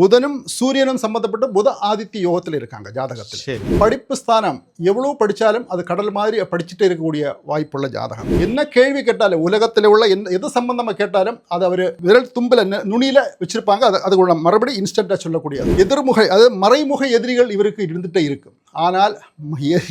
புதனும் சூரியனும் சம்பந்தப்பட்டு புத ஆதித்ய யோகத்தில் இருக்காங்க ஜாதகத்தில். படிப்பு ஸ்தானம் எவ்வளவு படிச்சாலும் அது கடல் மாதிரி படிச்சுட்டே இருக்கக்கூடிய வாய்ப்புள்ள ஜாதகம். என்ன கேள்வி கேட்டாலும் உலகத்தில் உள்ள என்ன எது சம்பந்தமா கேட்டாலும் அது அவர் விரல் தும்பில் நுனியில வச்சிருப்பாங்க. அது அது உள்ள மறுபடி இன்ஸ்டன்டா சொல்லக்கூடிய எதிர்முகை அது மறைமுக எதிரிகள் இவருக்கு இருந்துட்டே இருக்கும். ஆனால்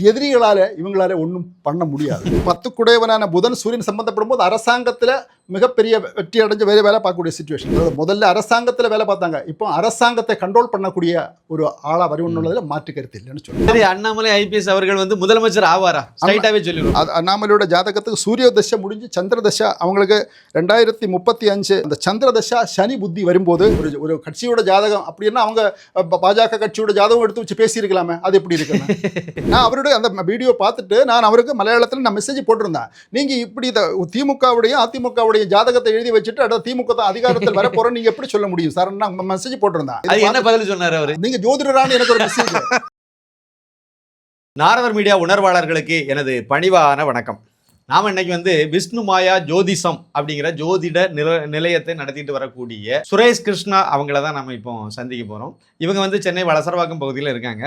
எதிரிகளால இவங்களால ஒன்றும் பண்ண முடியாது. பத்து குடையவனான புதன் சூரியன் சம்பந்தப்படும் போது அரசாங்கத்தில் மிகப்பெரிய வெற்றி அடைஞ்சு வேலை வேலை பார்க்கக்கூடிய சுச்சுவேஷன் அதாவது முதல்ல அரசாங்கத்தில் வேலை பார்த்தாங்க. இப்போ அரசாங்கத்தை கண்ட்ரோல் பண்ணக்கூடிய ஒரு ஆளா வருவனுள்ளதில் மாற்று கருத்து இல்லைன்னு சொல்லுவேன் சரி அண்ணாமலை ஐபிஎஸ் அவர்கள் வந்து முதலமைச்சர் ஆவாரா? ஸ்ட்ரைட்டாவே சொல்லிடுவோம். அது அண்ணாமலையோட ஜாதகத்துக்கு சூரிய தசை முடிஞ்சு சந்திர தசை அவங்களுக்கு ரெண்டாயிரத்தி முப்பத்தி அஞ்சு அந்த சந்திர தசா சனி புத்தி வரும்போது ஒரு ஒரு கட்சியோட ஜாதகம் அப்படின்னா அவங்க பாஜக கட்சியோட ஜாதகம் எடுத்து வச்சு பேசியிருக்கலாமே? அது எப்படி இருக்குன்னு? நான் அவரோட அந்த வீடியோ பார்த்துட்டு நான் அவருக்கு மலையாளத்தில் நான் மெசேஜ் போட்டிருந்தேன். நீங்க இப்படி இத திமுகவுடைய அதிமுகவுடைய ஜாதகத்தை எழுதி வச்சுட்டு அடுத்த திமுக தான் அதிகாரத்தில் வர போறோம் நீங்க எப்படி சொல்ல முடியும்? சார் நான் மெசேஜ் போட்டிருந்தேன். அது என்ன பதில் சொன்னாரு அவரு? நீங்க ஜோதிடரான்னு எனக்கு ஒரு மெசேஜ் நாரதர் மீடியா உணர்வாளர்களுக்கு எனது பணிவான வணக்கம். நாம இன்னைக்கு வந்து விஷ்ணு மாயா ஜோதிஷம் அப்படிங்கிற ஜோதிட நில நிலையத்தை நடத்திட்டு வரக்கூடிய சுரேஷ் கிருஷ்ணா அவங்கள தான் நம்ம இப்போ சந்திக்க போகிறோம் இவங்க வந்து சென்னை வளசரவாக்கம் பகுதியில் இருக்காங்க.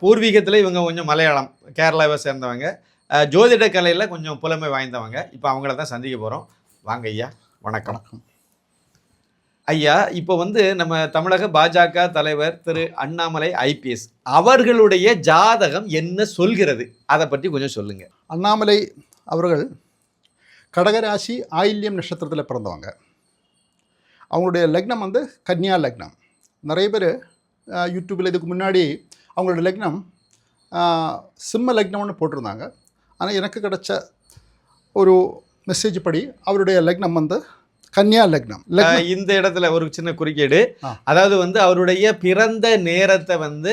பூர்வீகத்தில் இவங்க கொஞ்சம் மலையாளம் கேரளாவை சேர்ந்தவங்க. ஜோதிட கலையில் கொஞ்சம் புலமை வாய்ந்தவங்க. இப்போ அவங்கள தான் சந்திக்க போகிறோம் வாங்க ஐயா வணக்கம். ஐயா இப்போ வந்து நம்ம தமிழக பாஜக தலைவர் திரு அண்ணாமலை ஐபிஎஸ் அவர்களுடைய ஜாதகம் என்ன சொல்கிறது? அதை பற்றி கொஞ்சம் சொல்லுங்க. அண்ணாமலை அவர்கள் கடகராசி ஆயில்யம் நட்சத்திரத்தில் பிறந்தவங்க. அவங்களுடைய லக்னம் வந்து கன்னியா லக்னம். நிறைய பேர் யூடியூப்பில் இதுக்கு முன்னாடி அவங்களோட லக்னம் சிம்ம லக்னம்னு போட்டிருந்தாங்க. ஆனால் எனக்கு கிடச்ச ஒரு மெசேஜ் படி அவருடைய லக்னம் வந்து கன்னியா லக்னம். இந்த இடத்துல ஒரு சின்ன குறுக்கீடு. அதாவது வந்து அவருடைய பிறந்த நேரத்தை வந்து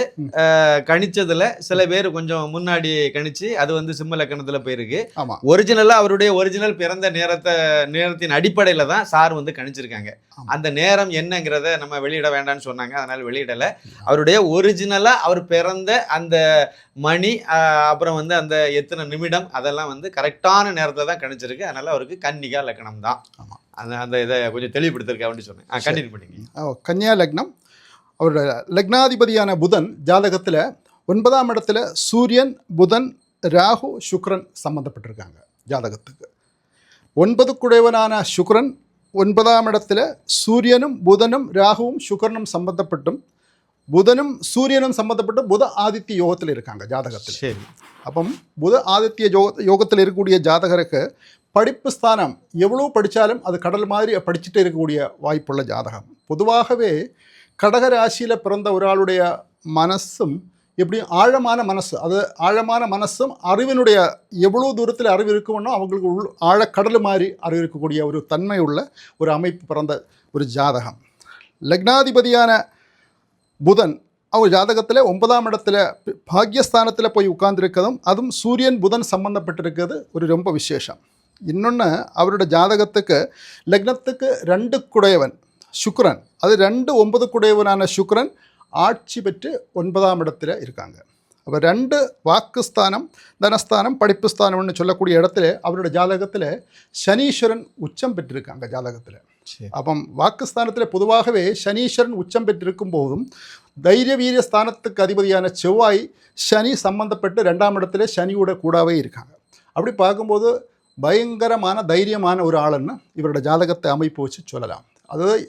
கணிச்சதுல சில பேர் கொஞ்சம் முன்னாடி கணிச்சு அது வந்து சிம்ம லக்கணத்துல போயிருக்கு. ஆமாம் ஒரிஜினலா அவருடைய ஒரிஜினல் பிறந்த நேரத்தை நேரத்தின் அடிப்படையில தான் சார் வந்து கணிச்சிருக்காங்க. அந்த நேரம் என்னங்கிறத நம்ம வெளியிட வேண்டாம்னு சொன்னாங்க. அதனால வெளியிடல. அவருடைய ஒரிஜினலா அவர் பிறந்த அந்த மணி அப்புறம் வந்து அந்த எத்தனை நிமிடம் அதெல்லாம் வந்து கரெக்டான நேரத்தை தான் கணிச்சிருக்கு. அதனால அவருக்கு கன்னிகா லக்கணம் தான். ஆமா. அந்த அந்த இதை கொஞ்சம் தெளிவுபடுத்திருக்கேன் அப்படின்னு சொன்னேன். கண்டினியூ பண்ணிங்க கன்யா லக்னம். அவரோட லக்னாதிபதியான புதன் ஜாதகத்தில் ஒன்பதாம் இடத்துல சூரியன் புதன் ராகு சுக்ரன் சம்மந்தப்பட்டிருக்காங்க ஜாதகத்துக்கு. ஒன்பது குடைவனான சுக்ரன் ஒன்பதாம் இடத்துல சூரியனும் புதனும் ராகுவும் சுக்ரனும் சம்மந்தப்பட்டும் புதனும் சூரியனும் சம்மந்தப்பட்டு புத ஆதித்ய யோகத்தில் இருக்காங்க ஜாதகத்தில். சரி. அப்போ புத ஆதித்ய யோக யோகத்தில் இருக்கக்கூடிய ஜாதகருக்கு படிப்பு ஸ்தானம் எவ்வளோ படித்தாலும் அது கடல் மாதிரி படிச்சுட்டே இருக்கக்கூடிய வாய்ப்புள்ள ஜாதகம். பொதுவாகவே கடக ராசியில் பிறந்த ஒராளுடைய மனசும் எப்படி ஆழமான மனசு அது ஆழமான மனசும் அறிவினுடைய எவ்வளோ தூரத்தில் அறிவு இருக்குமோ அவங்களுக்கு உள் ஆழக்கடல் மாதிரி அறிவு இருக்கக்கூடிய ஒரு தன்மை உள்ள ஒரு அமைப்பு பிறந்த ஒரு ஜாதகம். லக்னாதிபதியான புதன் அவங்க ஜாதகத்தில் ஒன்பதாம் இடத்துல பாக்யஸ்தானத்தில் போய் உட்கார்ந்திருக்கிறதும் அதுவும் சூரியன் புதன் சம்பந்தப்பட்டிருக்கிறது ஒரு ரொம்ப விசேஷம். இன்னொன்று அவரோட ஜாதகத்துக்கு லக்னத்துக்கு ரெண்டு குடையவன் சுக்கிரன் அது ரெண்டு ஒன்பது குடையவனான சுக்கிரன் ஆட்சி பெற்று ஒன்பதாம் இடத்துல இருக்காங்க அப்போ ரெண்டு வாக்குஸ்தானம் தனஸ்தானம் படிப்பு ஸ்தானம்னு சொல்லக்கூடிய இடத்துல அவரோட ஜாதகத்தில் சனீஸ்வரன் உச்சம் பெற்றிருக்காங்க ஜாதகத்தில் சரி അപ്പം வாக்குஸ்தானத்தில் பொதுவாகவே சனீஸ்வரன் உச்சம் பெற்றிருக்கும் போதும் தைரிய வீரிய ஸ்தானத்துக்கு அதிபதியான செவ்வாய் சனி சம்பந்தப்பட்டு ரெண்டாம் இடத்துல சனியோட கூடவே இருக்காங்க அப்படி பார்க்கும்போது பயங்கரமான தைரியமான ஒரு ஆளுன்னு இவரோட ஜாதகத்தை அமைப்பு வச்சு சொல்லலாம். அதாவது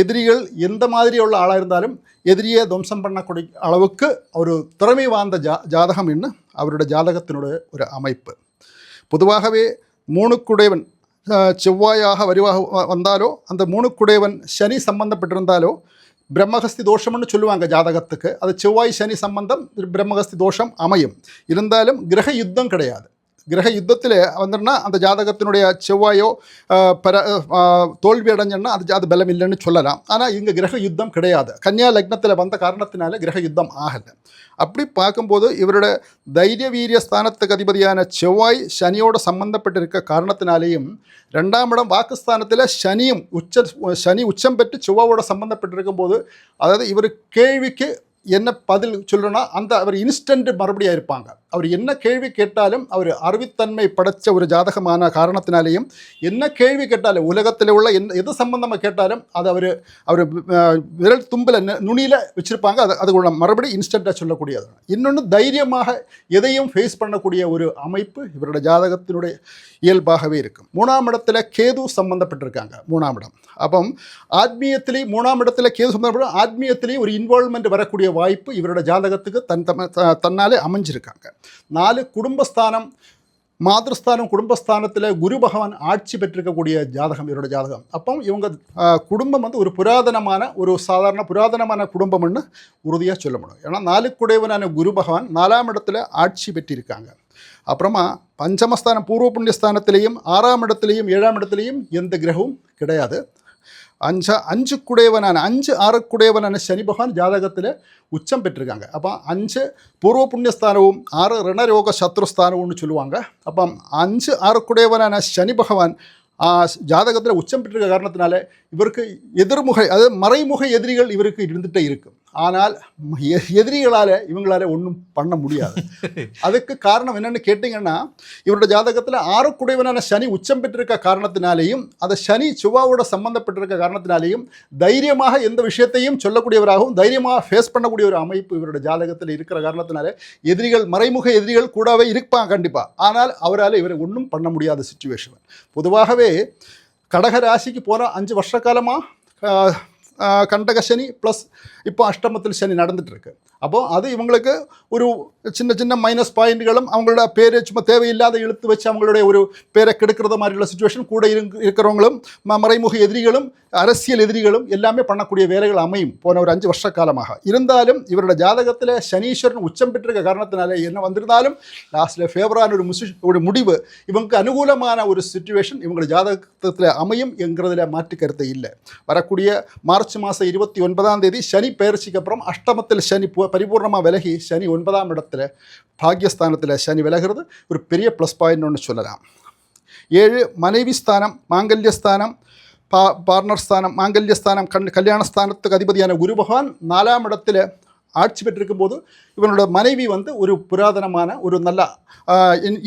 எதிரிகள் எந்த மாதிரி உள்ள ஆளாக இருந்தாலும் எதிரியை துவம்சம் பண்ணக்கூடிய அளவுக்கு ஒரு திறமை வாய்ந்த ஜா ஜாதகம் என்ன அவரோட ஜாதகத்தினுடைய ஒரு அமைப்பு. பொதுவாகவே மூணுக்குடையவன் செவ்வாயாக வரிவாக வந்தாலோ அந்த மூணுக்குடையவன் சனி சம்பந்தப்பட்டிருந்தாலோ பிரம்மஹஸ்தி தோஷம்னு சொல்லுவாங்க ஜாதகத்துக்கு. அது செவ்வாய் சனி சம்பந்தம் பிரம்மஹஸ்தி தோஷம் அமையும். இருந்தாலும் கிரக யுத்தம் கிடையாது. கிரக யுத்தத்தில் வந்துன்னா அந்த ஜாதகத்தினுடைய செவ்வாயோ பர தோல்வி அடைஞ்சோன்னா அது அது பலம் இல்லைன்னு சொல்லலாம். ஆனால் இங்கே கிரக யுத்தம் கிடையாது. கன்னியா லக்னத்தில் வந்த காரணத்தினால கிரக யுத்தம் ஆகலை. அப்படி பார்க்கும்போது இவரோட தைரிய வீரிய ஸ்தானத்துக்கு அதிபதியான செவ்வாய் சனியோட சம்பந்தப்பட்டிருக்க காரணத்தினாலேயும் ரெண்டாம் இடம் வாக்குஸ்தானத்தில் சனியும் உச்ச சனி உச்சம் பெற்று செவ்வாயோட சம்பந்தப்பட்டிருக்கும் போது அதாவது இவர் கேள்விக்கு என்ன பதில் சொல்லணும்னா அந்த அவர் இன்ஸ்டன்ட் மறுபடியாக இருப்பாங்க. அவர் என்ன கேள்வி கேட்டாலும் அவர் அறிவித்தன்மை படைச்ச ஒரு ஜாதகமான காரணத்தினாலேயும் என்ன கேள்வி கேட்டாலும் உலகத்தில் உள்ள எந்த எது சம்பந்தமாக கேட்டாலும் அது அவர் அவர் விரல் தும்பில் நுனியில் வச்சுருப்பாங்க. அது அதுக்குள்ள மறுபடியும் இன்ஸ்டண்ட்டாக சொல்லக்கூடியது. இன்னொன்று தைரியமாக எதையும் ஃபேஸ் பண்ணக்கூடிய ஒரு அமைப்பு இவரோட ஜாதகத்தினுடைய இயல்பாகவே இருக்கும். மூணாம் இடத்துல கேது சம்பந்தப்பட்டிருக்காங்க. மூணாம் இடம். அப்போ ஆத்மீயத்திலே மூணாம் இடத்துல கேது சம்பந்தப்பட்ட ஆத்மீயத்திலேயே ஒரு இன்வால்மெண்ட் வரக்கூடிய வாய்ப்பு இவரோட ஜாதகத்துக்கு தன் தம தன்னாலே அமைஞ்சிருக்காங்க. நாலு குடும்பஸ்தானம் மாதൃஸ்தானம் குடும்பஸ்தானத்தில் குரு பகவான் ஆட்சி பெற்றிருக்கக்கூடிய ஜாதகம் இவருடைய ஜாதகம் அப்போ இவங்க குடும்பம் வந்து ஒரு புராதனமான ஒரு சாதாரண புராதனமான குடும்பம்னு உறுதியாக சொல்ல முடியும் ஏன்னா நாலுக்குடையவனான குரு பகவான் நாலாம் இடத்துல ஆட்சி பெற்றிருக்காங்க அப்புறமா பஞ்சமஸ்தானம் பூர்வ புண்ணியஸ்தானத்திலையும் ஆறாம் இடத்துலையும் ஏழாம் இடத்துலையும் எந்த கிரகமும் கிடையாது அஞ்சா அஞ்சு குடையவனான அஞ்சு ஆறக்குடையவனான சனி பகவான் ஜாதகத்தில் உச்சம் பெற்றிருக்காங்க. அப்போ அஞ்சு பூர்வ புண்ணியஸ்தானവും ஆறு ரணரோக சத்ருஸ்தானவும்னு சொல்லுவாங்க. அப்போ அஞ்சு ஆறக்குடையவனான சனி பகவான் ஜாதகத்தில் உச்சம் பெற்றிருக்க காரணத்தினால இவருக்கு எதிர்முகை அதாவது மறைமுக எதிரிகள் இவருக்கு இருந்துகிட்டே இருக்கும் ஆனால் எதிரிகளால் இவங்களால ஒன்றும் பண்ண முடியாது. அதுக்கு காரணம் என்னன்னு கேட்டிங்கன்னா இவரோட ஜாதகத்தில் ஆறுக்குடையவனான சனி உச்சம் பெற்றிருக்க காரணத்தினாலேயும் அதை சனி சுவாவோட சம்பந்தப்பட்டிருக்க காரணத்தினாலேயும் தைரியமாக எந்த விஷயத்தையும் சொல்லக்கூடியவராகவும் தைரியமாக ஃபேஸ் பண்ணக்கூடிய ஒரு அமைப்பு இவரோட ஜாதகத்தில் இருக்கிற காரணத்தினால எதிரிகள் மறைமுக எதிரிகள் கூடவே இருப்பாங்க கண்டிப்பாக ஆனால் அவரால் இவரை ஒன்றும் பண்ண முடியாத சுச்சுவேஷன் பொதுவாகவே கடக ராசிக்கு போன அஞ்சு வருஷ காலமாக கண்டக சனி ப்ளஸ் இப்போ அஷ்டமத்தில் சனி நடந்துட்டு അപ്പോൾ അത് ഇവങ്ങൾക്ക് ഒരു சின்ன சின்ன மைனஸ் பாயிண்ட்களும் அவங்களோட பேரை சும்மா தேவையில்லாத இழுத்து வச்சு அவங்களுடைய ஒரு பேரை கெடுக்கிறது மாதிரிയുള്ള சுச்சுவேஷன் கூட இருக்கிறவங்களும் மறைமுக எதிரிகளும் அரசியல் எதிரிகளும் எல்லாமே பண்ணக்கூடிய வேலைகள் அமையும் போன ஒரு அஞ்சு வருஷ காலமாக. இருந்தாலும் இவரோட ஜாதகத்தில் சனீஸ்வரன் உச்சம் பெற்றிருக்க காரணத்தினால என்ன வந்திருந்தாலும் லாஸ்ட்டில் ஃபேவரான ஒரு முசி ஒரு முடிவு. இவங்களுக்கு அனுகூலமான ஒரு சுச்சுவேஷன் இவங்களோட ஜாதகத்தில் அமையும் என்கிறதுல மாற்று கருத்து இல்லை. வரக்கூடிய மார்ச் மாதம் இருபத்தி ஒன்பதாம் தேதி சனி பயிற்சிக்கு அப்புறம் அஷ்டமத்தில் சனி பரிபூர்ணமாக விலகி சனி ஒன்பதாம் இடத்துல பாக்யஸ்தானத்தில் சனி விலகிறது ஒரு பெரிய ப்ளஸ் பாயிண்ட் ஒன்று சொல்லலாம் ஏழு மனைவி ஸ்தானம் மாங்கல்யஸ்தானம் பா பார்ட்னர் ஸ்தானம் மாங்கல்யஸ்தானம் கண் கல்யாண ஸ்தானத்துக்கு அதிபதியான குரு பகவான் நாலாம் இடத்துல ஆட்சி பெற்றிருக்கும் போது இவனோட மனைவி வந்து ஒரு புராதனமான ஒரு நல்ல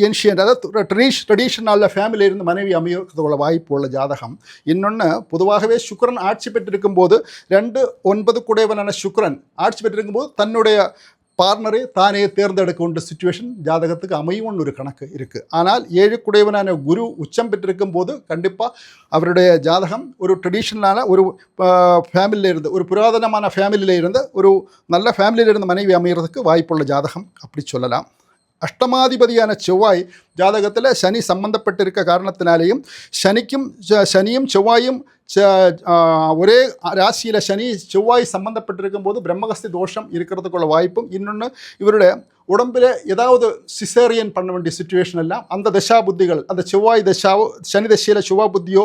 ஏன்ஷியன் அதாவது ட்ரெடிஷ் ட்ரெடிஷனல் ஃபேமிலியில இருந்து மனைவி அமையறதுக்குள்ள வாய்ப்பு உள்ள ஜாதகம். இன்னொன்று பொதுவாகவே சுக்கிரன் ஆட்சி பெற்றிருக்கும் போது ரெண்டு ஒன்பது குடையவனான சுக்கிரன் ஆட்சி பெற்றிருக்கும் போது தன்னுடைய பார்ட்னரை தானே தேர்ந்தெடுக்க வேண்டிய சுச்சுவேஷன் ஜாதகத்துக்கு அமையும்னு ஒரு கணக்கு இருக்குது ஆனால் ஏழுக்குடையவனான குரு உச்சம் பெற்றிருக்கும் போது கண்டிப்பாக அவருடைய ஜாதகம் ஒரு ட்ரெடிஷ்னலான ஒரு ஃபேமிலியில் இருந்து ஒரு புராதனமான ஃபேமிலியில் இருந்து ஒரு நல்ல ஃபேமிலியில் இருந்து மனைவி அமைகிறதுக்கு வாய்ப்புள்ள ஜாதகம் அப்படி சொல்லலாம். அஷ்டமாதிபதியான செவ்வாய் ஜாதகத்தில் சனி சம்பந்தப்பட்டிருக்க காரணத்தினாலேயும் சனிக்கும் சனியும் செவ்வாயும் ஒரே ராசியில் சனி செவ்வாய் சம்பந்தப்பட்டிருக்கும் போது பிரம்மகஸ்தி தோஷம் இருக்கிறதுக்குள்ள வாய்ப்பும் இன்னொன்று இவருடைய உடம்பில் ஏதாவது சிசேரியன் பண்ண வேண்டிய சுச்சுவேஷன் எல்லாம் அந்த தசா புத்திகள் அந்த செவ்வாய் தசாவோ சனி தசையில் செவ்வாய் புத்தியோ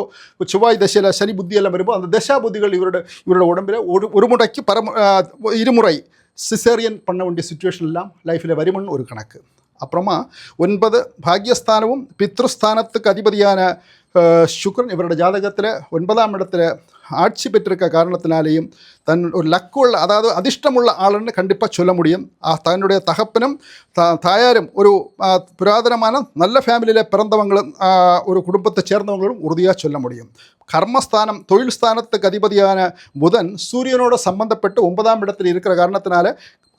செவ்வாய் தசையில் சனி புத்தி எல்லாம் வரும்போது அந்த தசா புத்திகள் இவரோட இவரோட உடம்பில் ஒரு ஒரு முறைக்கு பரம ஆ, இருமுறை சிசேரியன் பண்ண வேண்டிய சுச்சுவேஷன் எல்லாம் லைஃப்பில் வருமன்னு ஒரு கணக்கு அப்புறமா ஒன்பது பாக்யஸ்தானமும் பித்ருஸ்தானத்துக்கு அதிபதியான அஹ், சுக்கிரன் இவரோட ஜாதகத்தில் ஒன்பதாம் இடத்துல ஆட்சி பெற்றிருக்க காரணத்தினாலேயும் தன் ஒரு லக்குள்ள அதாவது அதிர்ஷ்டமுள்ள ஆளுன்னு கண்டிப்பாக சொல்ல முடியும் ஆ, தன்னுடைய தகப்பனும் த தாயாரும் ஒரு ஆ, புராதனமான நல்ல ஃபேமிலியில் பிறந்தவங்களும் ஆ, ஒரு குடும்பத்தை சேர்ந்தவங்களும் உறுதியாக சொல்ல முடியும் கர்மஸ்தானம் தொழில்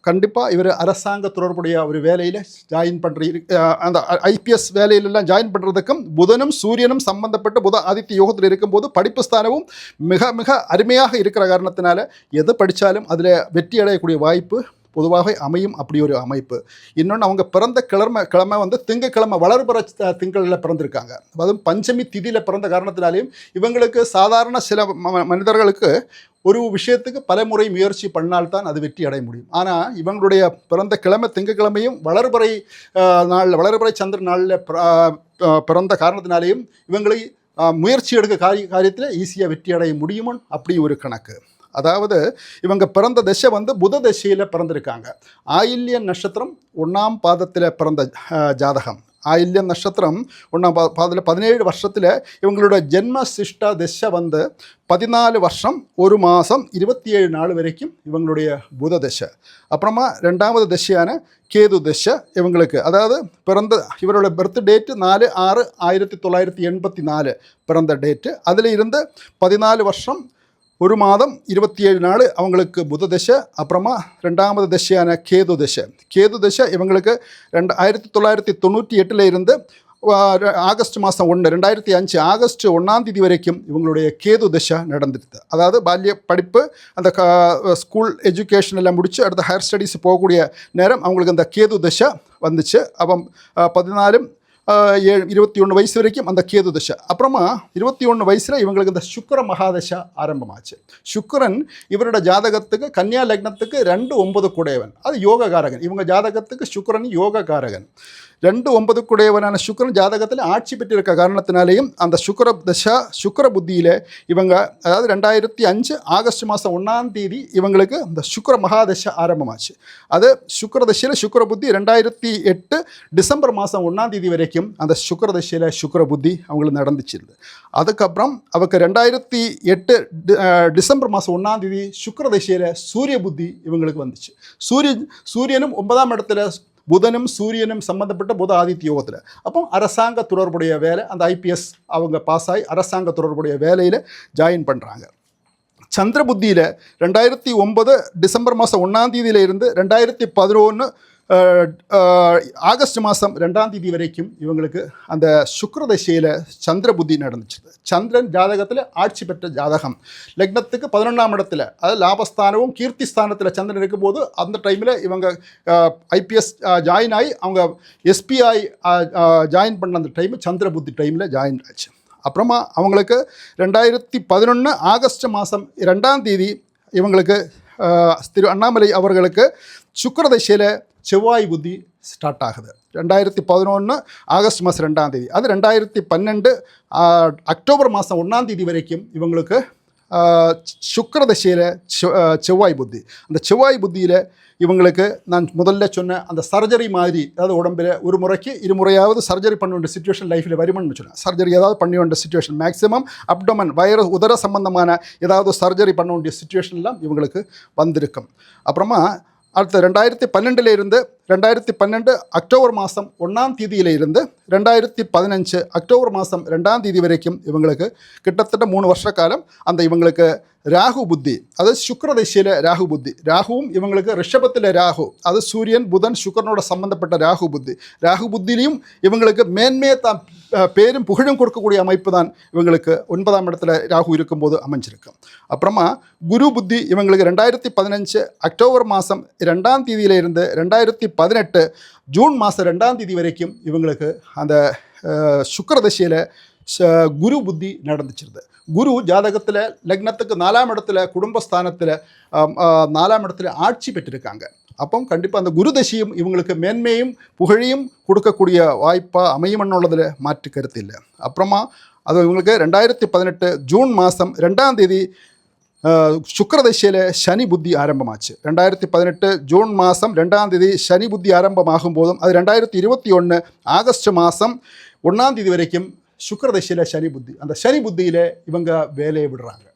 கண்டிப்பாக இவர் அரசாங்க தொடர்புடைய ஒரு வேலையில் ஜாயின் பண்ணுற அந்த ஐபிஎஸ் வேலையிலெல்லாம் ஜாயின் பண்ணுறதுக்கும் புதனும் சூரியனும் சம்பந்தப்பட்டு புத ஆதித்ய யோகத்தில் இருக்கும்போது படிப்பு ஸ்தானமும் மிக மிக அருமையாக இருக்கிற காரணத்தினால எது படித்தாலும் அதில் வெற்றி அடையக்கூடிய வாய்ப்பு பொதுவாக அமையும் அப்படி ஒரு அமைப்பு. இன்னொன்று அவங்க பிறந்த கிழமை கிழமை வந்து திங்கக்கிழமை வளர்புற திங்களில் பிறந்திருக்காங்க. அதுவும் பஞ்சமி திதியில் பிறந்த காரணத்தினாலையும் இவங்களுக்கு சாதாரண சில ம- மனிதர்களுக்கு ஒரு விஷயத்துக்கு பலமுறை முயற்சி பண்ணால்தான் அது வெற்றி அடைய முடியும். ஆனால் இவங்களுடைய பிறந்த கிழமை திங்கக்கிழமையும் வளர்பறை நாள் வளர்பறை சந்திர நாளில் பிறந்த காரணத்தினாலேயும் இவங்களை முயற்சி எடுக்க காரிய காரியத்தில் ஈஸியாக வெற்றி அடைய முடியுமோ? அப்படி ஒரு கணக்கு. அதாவது இவங்க பிறந்த திசை வந்து புத திசையில் பிறந்திருக்காங்க. ஆயில்ய நட்சத்திரம் ஒன்றாம் பாதத்தில் பிறந்த ஆஹ், ஜாதகம். ஆயில்யம் நட்சத்திரம் ஒன்றாம் பா அதில் பதினேழு வருஷத்தில் இவங்களோட ஜென்மசிஷ்ட திசை வந்து பதினாலு வருஷம் ஒரு மாதம் இருபத்தி ஏழு நாள் வரைக்கும் இவங்களுடைய புத திசை. அப்புறமா ரெண்டாவது திசையான கேது திசை இவங்களுக்கு. அதாவது பிறந்த இவரோட பர்த் டேட்டு நாலு ஆறு ஆயிரத்தி தொள்ளாயிரத்தி எண்பத்தி நாலு பிறந்த டேட்டு அதில் இருந்து பதினாலு வருஷம் ஒரு மாதம் இருபத்தி ஏழு நாள் அவங்களுக்கு புத தசை அப்புறமா ரெண்டாவது தசையான கேது தசை கேது தசை இவங்களுக்கு ரெண்டு ஆயிரத்தி தொள்ளாயிரத்தி தொண்ணூற்றி எட்டில் இருந்து ஆ, ர- ஆகஸ்ட் மாதம் ஒன்று ரெண்டாயிரத்தி அஞ்சு ஆகஸ்ட் ஒன்றாம் தேதி வரைக்கும் இவங்களுடைய கேது தசை நடந்துருது அதாவது பால்ய படிப்பு அந்த க ஸ்கூல் எஜுகேஷன் எல்லாம் முடித்து அடுத்த ஹையர் ஸ்டடீஸ் போகக்கூடிய நேரம் அவங்களுக்கு அந்த கேது தசை வந்துச்சு அப்போ பதினாலும் ஆஹ் ஏழு இருபத்தி ஒன்று வயசு வரைக்கும் அந்த கேது தசை. அப்புறமா இருபத்தி ஒன்று வயசில் இவங்களுக்கு இந்த சுக்கர மகாதசை ஆரம்பமாச்சு. சுக்கரன் இவரோட ஜாதகத்துக்கு கன்னியா லக்னத்துக்கு ரெண்டு ஒன்பது குடையவன். அது யோககாரகன். இவங்க ஜாதகத்துக்கு சுக்கரன் யோககாரகன். ரெண்டு ஒன்பது குடையவனான சுக்கிரன் ஜாதகத்தில் ஆட்சி பெற்றிருக்க காரணத்தினாலேயும் அந்த சுக்கிர தசா சுக்கிர புத்தியில் இவங்க அதாவது ரெண்டாயிரத்தி அஞ்சு ஆகஸ்ட் மாதம் ஒன்றாம் தேதி இவங்களுக்கு இந்த சுக்கர மகாதசை ஆரம்பமாச்சு. அது சுக்கரதசையில் சுக்கர புத்தி ரெண்டாயிரத்தி எட்டு டிசம்பர் மாதம் ஒன்றாம் தேதி வரைக்கும் அந்த சுக்கரதசையில் சுக்கர புத்தி அவங்களுக்கு நடந்துச்சிருது. அதுக்கப்புறம் அவருக்கு ரெண்டாயிரத்தி எட்டு டிசம்பர் மாதம் ஒன்றாம் தேதி சுக்கரதசையில் சூரிய புத்தி இவங்களுக்கு வந்துச்சு. சூரியன் சூரியனும் ஒன்பதாம் இடத்துல புதனும் சூரியனும் சம்மந்தப்பட்ட புத ஆதித்ய யோகத்தில் அப்போ அரசாங்க தொடர்புடைய வேலை அந்த ஐபிஎஸ் அவங்க பாஸ் ஆகி அரசாங்க தொடர்புடைய வேலையில் ஜாயின் பண்ணுறாங்க சந்திர புத்தியில் ரெண்டாயிரத்தி ஒன்பது டிசம்பர் மாதம் ஒன்றாம் தேதியில இருந்து ரெண்டாயிரத்தி பதினொன்று ஆகஸ்ட் மாதம் ரெண்டாம் தேதி வரைக்கும் இவங்களுக்கு அந்த சுக்கிர தசையில் சந்திர புத்தி நடந்துச்சு. சந்திரன் ஜாதகத்தில் ஆட்சி பெற்ற ஜாதகம். லக்னத்துக்கு பதினொன்றாம் இடத்துல அதாவது லாபஸ்தானமும் கீர்த்தி ஸ்தானத்தில் சந்திரன் இருக்கும்போது அந்த டைமில் இவங்க ஐபிஎஸ் ஜாயின் ஆகி அவங்க எஸ்பிஐ ஜாயின் பண்ண அந்த டைம் சந்திர புத்தி டைமில் ஜாயின் ஆச்சு. அப்புறமா அவங்களுக்கு ரெண்டாயிரத்தி பதினொன்று ஆகஸ்ட் மாதம் ரெண்டாம் தேதி இவங்களுக்கு திரு அண்ணாமலை அவர்களுக்கு சுக்கிரதசையில் செவ்வாய் புத்தி ஸ்டார்ட் ஆகுது. ரெண்டாயிரத்தி பதினொன்று ஆகஸ்ட் மாதம் ரெண்டாம் தேதி. அது ரெண்டாயிரத்தி பன்னெண்டு அக்டோபர் மாதம் ஒன்றாம் தேதி வரைக்கும் இவங்களுக்கு சுக்கர தசையில் செவ்வாய் புத்தி. அந்த செவ்வாய் புத்தியில் இவங்களுக்கு நான் முதல்ல சொன்ன அந்த சர்ஜரி மாதிரி அதாவது உடம்பில் ஒரு முறைக்கு இருமுறையாவது சர்ஜரி பண்ண வேண்டிய சுச்சுவேஷன் லைஃப்பில் வருமானு சொன்னேன். சர்ஜரி ஏதாவது பண்ண வேண்டிய சுச்சுவேஷன் மேக்ஸிமம் அப்டமன் வயிறு உதர சம்பந்தமான ஏதாவது சர்ஜரி பண்ண வேண்டிய சுச்சுவேஷன்லாம் இவங்களுக்கு வந்திருக்கும். அப்புறமா அடுத்த ரெண்டாயிரத்தி பன்னெண்டுல இருந்து ரெண்டாயிரத்தி பன்னெண்டு அக்டோபர் மாதம் ஒன்றாம் தேதியில இருந்து ரெண்டாயிரத்தி பதினஞ்சு அக்டோபர் மாதம் ரெண்டாம் தேதி வரைக்கும் இவங்களுக்கு கிட்டத்தட்ட மூணு வருஷ காலம் அந்த இவங்களுக்கு ராகு புத்தி அது சுக்கிர திசையில் ராகு புத்தி. ராகுவும் இவங்களுக்கு ரிஷபத்தில் ராகு அது சூரியன் புதன் சுக்கரனோட சம்பந்தப்பட்ட ராகு புத்தி. ராகு புத்திலையும் இவங்களுக்கு மேன்மையை தான் பேரும் புகழும் கொடுக்கக்கூடிய அமைப்பு தான் இவங்களுக்கு ஒன்பதாம் இடத்துல ராகு இருக்கும்போது அமைஞ்சிருக்கும் அப்புறமா குரு புத்தி இவங்களுக்கு ரெண்டாயிரத்தி பதினஞ்சு அக்டோபர் மாதம் ரெண்டாம் தேதியிலிருந்து ரெண்டாயிரத்தி பதினெட்டு ஜூன் மாதம் ரெண்டாம் தேதி வரைக்கும் இவங்களுக்கு அந்த அஹ், குரு புத்தி நடந்துச்சிருது. குரு ஜாதகத்தில் லக்னத்துக்கு நாலாம் இடத்துல குடும்பஸ்தானத்தில் நாலாம் இடத்துல ஆட்சி பெற்றிருக்காங்க. அப்போ கண்டிப்பாக அந்த குருதசியும் இவங்களுக்கு மேன்மையும் புகழையும் கொடுக்கக்கூடிய வாய்ப்பாக அமையும் அமையும்னுள்ளதில் மாற்று கருத்து இல்லை. அப்புறமா அது இவங்களுக்கு ரெண்டாயிரத்தி பதினெட்டு ஜூன் மாதம் ரெண்டாம் தேதி சுக்கரதசையில் சனி புத்தி ஆரம்பமாச்சு. ரெண்டாயிரத்தி பதினெட்டு ஜூன் மாதம் ரெண்டாம் தேதி சனி புத்தி ஆரம்பமாகும் போதும் அது ரெண்டாயிரத்தி இருபத்தி ஒன்று ஆகஸ்ட் மாதம் ஒன்றாம் தேதி வரைக்கும் சுக்கரதசையில் சனி புத்தி அந்த சனி புத்தியில் இவங்க வேலையை விடுறாங்க.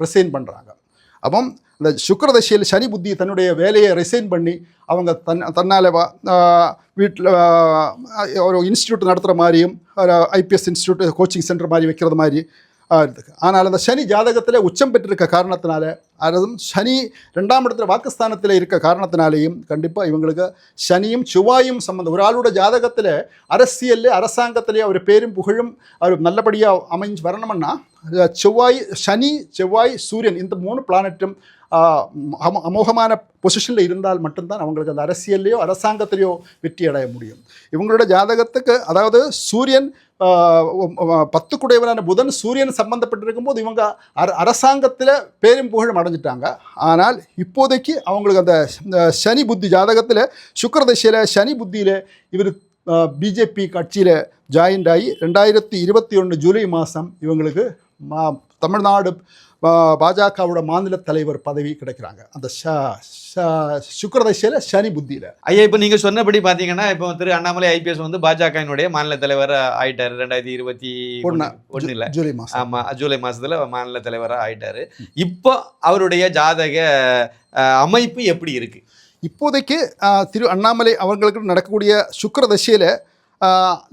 ரிசைன் பண்ணுறாங்க அப்போ இந்த சுக்கரதசையில் சனி புத்தி தன்னுடைய வேலையை ரிசைன் பண்ணி அவங்க தன் தன்னால் வீட்டில் ஒரு இன்ஸ்டியூட் நடத்துகிற மாதிரியும் ஐபிஎஸ் இன்ஸ்டியூட் கோச்சிங் சென்டர் மாதிரி வைக்கிறது மாதிரி ஆனால் அந்த சனி ஜாதகத்தில் உச்சம் பெற்றிருக்க காரணத்தினால அதுவும் சனி ரெண்டாம் இடத்துல வாக்குஸ்தானத்தில் இருக்க காரணத்தினாலேயும் கண்டிப்பாக இவங்களுக்கு சனியும் செவ்வாயும் சம்மந்தம் ஒரு ஆளோட ஜாதகத்தில் அரசியல் அரசாங்கத்திலே அவர் பேரும் புகழும் அவர் நல்லபடியாக அமைஞ்சு வரணும்னா செவ்வாய் சனி செவ்வாய் சூரியன் இந்த மூணு பிளானட்டும் அமோகமான பொசிஷனில் இருந்தால் மட்டும்தான் அவங்களுக்கு அந்த அரசியல்லையோ அரசாங்கத்திலேயோ வெற்றி அடைய முடியும். இவங்களோட ஜாதகத்துக்கு அதாவது சூரியன் ஆஹ், பத்து குடையவனான புதன் சூரியன் சம்பந்தப்பட்டிருக்கும் போது இவங்க அர அரசாங்கத்தில் பேரும் புகழும் அடைஞ்சிட்டாங்க. ஆனால் இப்போதைக்கு அவங்களுக்கு அந்த சனி புத்தி ஜாதகத்தில் சுக்கரதசையில் சனி புத்தியில் இவர் பிஜேபி கட்சியில் ஜாயின்ட் ஆகி ரெண்டாயிரத்தி இருபத்தி ஒன்று ஜூலை மாதம் இவங்களுக்கு மா தமிழ்நாடு பாஜகவோட மாநில தலைவர் பதவி கிடைக்கிறாங்க. அந்த சுக்கிரதசையில் சனி புத்தியில். ஐயா இப்போ நீங்க சொன்னபடி பாத்தீங்கன்னா இப்போ திரு அண்ணாமலை ஐபிஎஸ் வந்து பாஜகவினுடைய மாநில தலைவர் ஆயிட்டாரு. ரெண்டாயிரத்தி இருபத்தி ஒண்ணு. ஒண்ணுல. ஜூலை மாதம் ஆமா ஜூலை மாசத்துல மாநில தலைவரா ஆயிட்டாரு. இப்போ அவருடைய ஜாதக அமைப்பு எப்படி இருக்கு? இப்போதைக்கு திரு அண்ணாமலை அவர்களுக்கு நடக்கக்கூடிய சுக்கிரதசையில்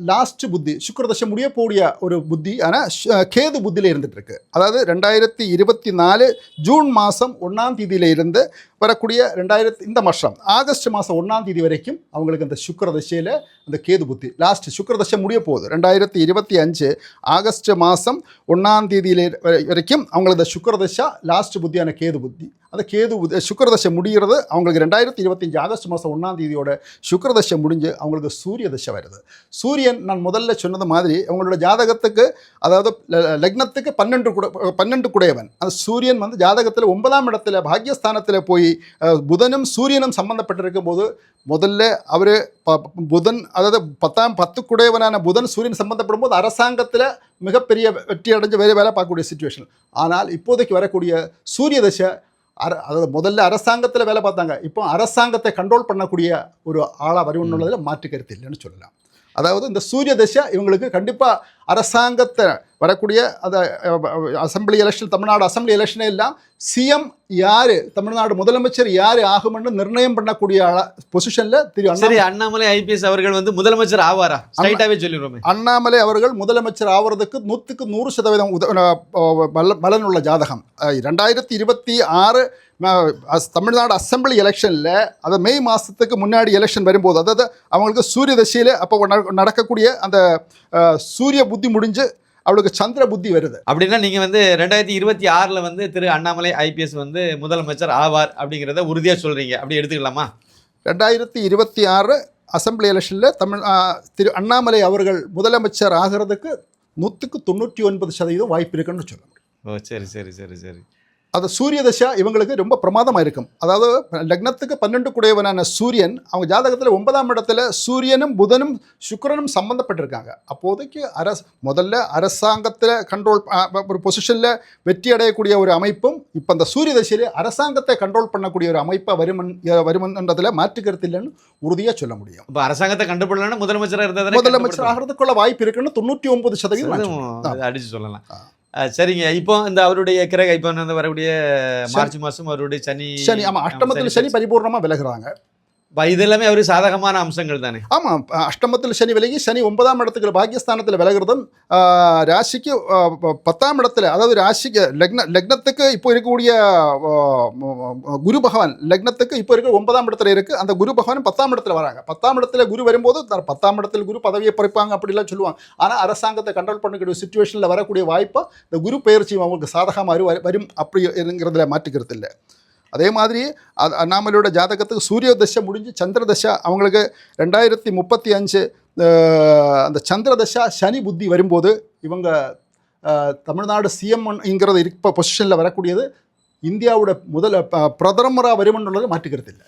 லாஸ்ட் புத்தி சுக்கிரதசை முடிய போடிய ஒரு புத்தி ஆனால் கேது புத்தியில் இருந்துட்டு இருக்கு அதாவது ரெண்டாயிரத்தி இருபத்தி நாலு ஜூன் மாதம் ஒன்றாம் தேதியில இருந்து வரக்கூடிய ரெண்டாயிரத்தி இந்த வருஷம் ஆகஸ்ட் மாதம் ஒன்றாம் தேதி வரைக்கும் அவங்களுக்கு அந்த சுக்கிரதசையில் அந்த கேது புத்தி லாஸ்ட் சுக்கிரதசை முடிய போகுது ரெண்டாயிரத்தி இருபத்தி அஞ்சு ஆகஸ்ட் மாதம் ஒன்றாம் தேதியில வரை- வரைக்கும் அவங்களுக்கு அந்த சுக்கிரதசா லாஸ்ட் புத்தியான கேது புத்தி அந்த கேது உத சுக்கரதசை முடிகிறது அவங்களுக்கு ரெண்டாயிரத்தி இருபத்தஞ்சு ஆகஸ்ட் மாதம் ஒன்றாம் தேதியோட சுக்கரதசை முடிஞ்சு அவங்களுக்கு சூரிய தசை வருது. சூரியன் நான் முதல்ல சொன்னது மாதிரி அவங்களோட ஜாதகத்துக்கு அதாவது லக்னத்துக்கு பன்னெண்டு குட பன்னெண்டு குடையவன். அந்த சூரியன் வந்து ஜாதகத்தில் ஒன்பதாம் இடத்துல பாக்யஸ்தானத்தில் போய் புதனும் சூரியனும் சம்மந்தப்பட்டிருக்கும் போது முதல்ல அவர் புதன் அதாவது பத்தாம் பத்து குடையவனான புதன் சூரியன் சம்மந்தப்படும் போது அரசாங்கத்தில் மிகப்பெரிய வெற்றி அடைஞ்சு வேறு வேலை பார்க்கக்கூடிய சுச்சுவேஷன் ஆனால் இப்போதைக்கு வரக்கூடிய சூரிய தசை அர அதாவது முதல்ல அரசாங்கத்தில் வேலை பார்த்தாங்க. இப்போ அரசாங்கத்தை கண்ட்ரோல் பண்ணக்கூடிய ஒரு ஆளாக வருவதுல மாற்று கருத்து இல்லைன்னு சொல்லலாம். அதாவது இந்த சூரிய தசை இவங்களுக்கு கண்டிப்பாக அரசாங்கத்தை வரக்கூடிய அந்த அசம்பிளி எலெக்ஷன் தமிழ்நாடு அசம்பிளி எலெக்ஷனே எல்லாம் சிஎம் யார் தமிழ்நாடு முதலமைச்சர் யார் ஆகும்னு நிர்ணயம் பண்ணக்கூடிய பொசிஷனில் திரு சரி அண்ணாமலை ஐபிஎஸ் அவர்கள் வந்து முதலமைச்சர் ஆவாரா? ஸ்ட்ரைட்டாவே சொல்லிடுவோமே அண்ணாமலை அவர்கள் முதலமைச்சர் ஆவறதுக்கு நூற்றுக்கு நூறு சதவீதம் பலனுள்ள ஜாதகம். ரெண்டாயிரத்தி இருபத்தி ஆறு தமிழ்நாடு அசம்பிளி எலெக்ஷனில் அது மே மாதத்துக்கு முன்னாடி எலெக்ஷன் வரும்போது அதாவது அவங்களுக்கு சூரிய தசையில் அப்போ நட- நடக்கக்கூடிய அந்த சூரிய புத்தி முடிஞ்சு அவளுக்கு சந்திர புத்தி வருது. அப்படின்னா நீங்க வந்து ரெண்டாயிரத்தி இருபத்தி ஆறுல வந்து திரு அண்ணாமலை ஐபிஎஸ் வந்து முதலமைச்சர் ஆவார் அப்படிங்கிறத உறுதியா சொல்றீங்க. அப்படி எடுத்துக்கலாமா? ரெண்டாயிரத்தி இருபத்தி ஆறு அசம்பிளி எலெக்ஷனில் தமிழ் திரு அண்ணாமலை அவர்கள் முதலமைச்சர் ஆகிறதுக்கு நூற்றுக்கு தொண்ணூற்றி ஒன்பது சதவீதம் வாய்ப்பு இருக்குன்னு சொல்ல முடியும். ஓ சரி சரி சரி சரி. அது சூரிய தசா இவங்களுக்கு ரொம்ப பிரமாதமாக இருக்கும் அதாவது லக்னத்துக்கு பன்னெண்டு குடையவனான சூரியன் அவங்க ஜாதகத்தில் ஒன்பதாம் இடத்துல சூரியனும் புதனும் சுக்கிரனும் சம்பந்தப்பட்டிருக்காங்க. அப்போதைக்கு அரச முதல்ல அரசாங்கத்தில் கண்ட்ரோல் ஒரு பொசிஷனில் வெற்றி அடையக்கூடிய ஒரு அமைப்பும் இப்போ அந்த சூரிய தசையிலே அரசாங்கத்தை கண்ட்ரோல் பண்ணக்கூடிய ஒரு அமைப்பாக வருமன் வருமன்றதில் மாற்று கருத்து இல்லைன்னு உறுதியாக சொல்ல முடியும். இப்போ அரசாங்கத்தை கண்டுபிடலன்னா முதலமைச்சராக இருந்தால் முதலமைச்சர் ஆகிறதுக்குள்ள வாய்ப்பு இருக்குன்னு தொண்ணூற்றி ஒன்பது சதவீதம் அடிச்சு சொல்லலாம். சரிங்க. இப்போ இந்த அவருடைய கிரக இப்போ வரக்கூடிய மார்ச் மாசம் அவருடைய சனி சனி ஆமாம் அஷ்டமத்தில் சனி பரிபூர்ணமாக விலகுறாங்க. இது எல்லாமே அவருக்கு சாதகமான அம்சங்கள் தானே. ஆமாம் அஷ்டமத்தில் சனி விலகி சனி ஒன்பதாம் இடத்துக்கு பாக்கியஸ்தானத்தில் விலகிறதும் ராசிக்கு பத்தாம் இடத்துல அதாவது ராசிக்கு லக்ன லக்னத்துக்கு இப்போ இருக்கக்கூடிய குரு பகவான் லக்னத்துக்கு இப்போ இருக்க ஒன்பதாம் இடத்துல இருக்குது அந்த குரு பகவான் பத்தாம் இடத்துல வராங்க. பத்தாம் இடத்துல குரு வரும்போது பத்தாம் இடத்துல குரு பதவியை பறிப்பாங்க அப்படிலாம் சொல்லுவாங்க. ஆனால் அரசாங்கத்தை கண்ட்ரோல் பண்ணக்கூடிய சுச்சுவேஷனில் வரக்கூடிய வாய்ப்பை இந்த குரு பயிற்சி அவங்களுக்கு சாதகமாக வரும் அப்படி அப்படிங்கிறதுல மாற்றிக்கிறது இல்லை அதே மாதிரி அது அண்ணாமலையோட ஜாதகத்துக்கு சூரிய தசை முடிஞ்சு சந்திர தசை அவங்களுக்கு ரெண்டாயிரத்தி முப்பத்தி அஞ்சு அந்த சந்திர தசா சனி புத்தி வரும்போது இவங்க தமிழ்நாடு சிஎம்ங்கிறது இருப்ப பொசிஷனில் வரக்கூடியது இந்தியாவோட முதல் ப- பிரதமராக வருமன்னுள்ளது மாற்றுக்கிறது இல்லை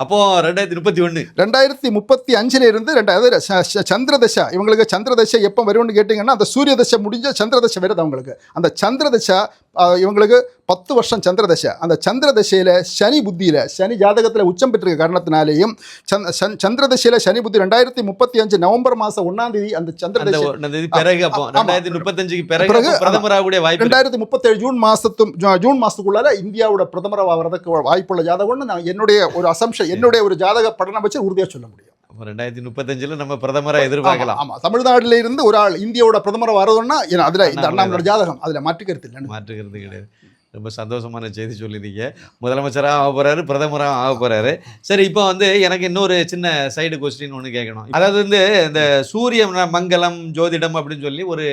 அப்போ ரெண்டாயிரத்தி முப்பத்தி ஒன்று ரெண்டாயிரத்தி முப்பத்தி அஞ்சுல இருந்து ரெண்டாவது ச- ச- சந்திர தசை இவங்களுக்கு சந்திர தசை எப்போ வரும்னு கேட்டிங்கன்னா அந்த சூரிய தசை முடிஞ்ச சந்திர தசை வருது அவங்களுக்கு. அந்த சந்திர தசை ஆஹ், இவங்களுக்கு பத்து வருஷம் சந்திர தசை அந்த சந்திர தசையில் சனி புத்தியில் சனி ஜாதகத்தில் உச்சம் பெற்றிருக்க காரணத்தினாலேயும் சந்த் சந்- சந்திர தசையில் சனி புத்தி ரெண்டாயிரத்தி முப்பத்தி அஞ்சு நவம்பர் மாதம் ஒன்றாம் தேதி அந்த சந்திர அந்த தசை ஒரு- அந்த இது பிறகு. ரெண்டாயிரத்தி முப்பத்தஞ்சுக்கு பிறகு பிரதமராகக்கூடிய வாய்ப்பு. ரெண்டாயிரத்தி முப்பத்தேழு ஜூன் மாதத்தும் ஜூன் மாதத்துக்குள்ளார இந்தியாவோட பிரதமராக வர்றதுக்கு வாய்ப்புள்ள ஜாதகம்னு நான் என்னுடைய ஒரு அசம்ஷன் என்னுடைய ஒரு ஜாதக படனம் வச்சு உறுதியாக சொல்ல முடியும். ரெண்டாயிரத்தி முப்பத்தஞ்சுல நம்ம பிரதமரா எதிர்பார்க்கலாம். ஆமா, ஆமா தமிழ்நாட்டில இருந்து ஒரு ஆள் இந்தியாவோட பிரதமர் வரதுன்னா அதுல இந்த அண்ணாமலை அண்ணாமலோட ஜாதகம் அதுல மாற்று கருத்து இல்லைன்னு. மாற்றுக்கிறது கிடையாது. ரொம்ப சந்தோஷமான செய்தி சொல்லியிருக்கீங்க. முதலமைச்சராக ஆக போகிறாரு பிரதமராக ஆக போகிறாரு சரி இப்போ வந்து எனக்கு இன்னொரு சின்ன சைடு கொஸ்டின் ஒன்று கேட்கணும். அதாவது வந்து இந்த சூரிய மங்கலம் ஜோதிடம் அப்படின்னு சொல்லி ஒரு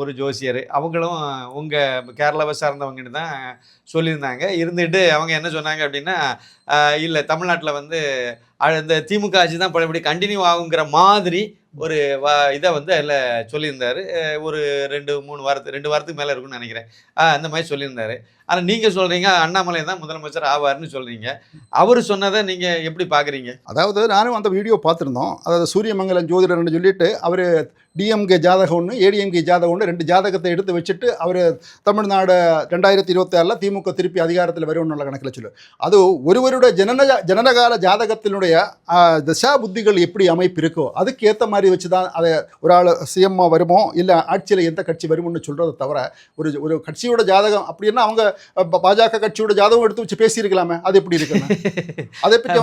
ஒரு ஜோசியர் அவங்களும் உங்கள் கேரளாவை சார்ந்தவங்கன்னு தான் சொல்லியிருந்தாங்க. இருந்துட்டு அவங்க என்ன சொன்னாங்க அப்படின்னா இல்லை தமிழ்நாட்டில் வந்து இந்த திமுக ஆட்சி தான் பழையபடி கண்டினியூ ஆகுங்கிற மாதிரி ஒரு வா இதை வந்து அதில் சொல்லியிருந்தாரு. ஒரு ரெண்டு மூணு வாரத்து ரெண்டு வாரத்துக்கு மேலே இருக்கும்னு நினைக்கிறேன். அந்த மாதிரி சொல்லியிருந்தாரு. ஆனால் நீங்கள் சொல்கிறீங்க அண்ணாமலை தான் முதலமைச்சர் ஆவார்னு சொல்கிறீங்க அவர் சொன்னதை நீங்கள் எப்படி பார்க்குறீங்க அதாவது நானும் அந்த வீடியோ பார்த்துருந்தோம். அதாவது சூரியமங்கலம் ஜோதிடர்னு சொல்லிட்டு அவர் டிஎம்கே ஜாதகம் ஒன்று ஏடிஎம்கே ஜாதகம் ஒன்று ரெண்டு ஜாதகத்தை எடுத்து வச்சுட்டு அவர் தமிழ்நாடு ரெண்டாயிரத்தி இருபத்தாறில் திமுக திருப்பி அதிகாரத்தில் வரும்னு கணக்கில் சொல்லு. அது ஒருவருடைய ஜனன ஜனனகால ஜாதகத்தினுடைய தசா திசா புத்திகள் எப்படி அமைப்பு இருக்கோ அதுக்கு ஏற்ற மாதிரி வச்சு தான் அதை ஒரு ஆள் சிஎம்மாக வருமோ இல்லை ஆட்சியில் எந்த கட்சி வருமோன்னு சொல்கிறத தவிர ஒரு ஒரு கட்சியோட ஜாதகம் அப்படின்னா அவங்க பாஜக கட்சியோட ஜாதகம் எடுத்து வச்சு பேசியிருக்கலாமே. அது எப்படி இருக்குன்னு அதை பற்றி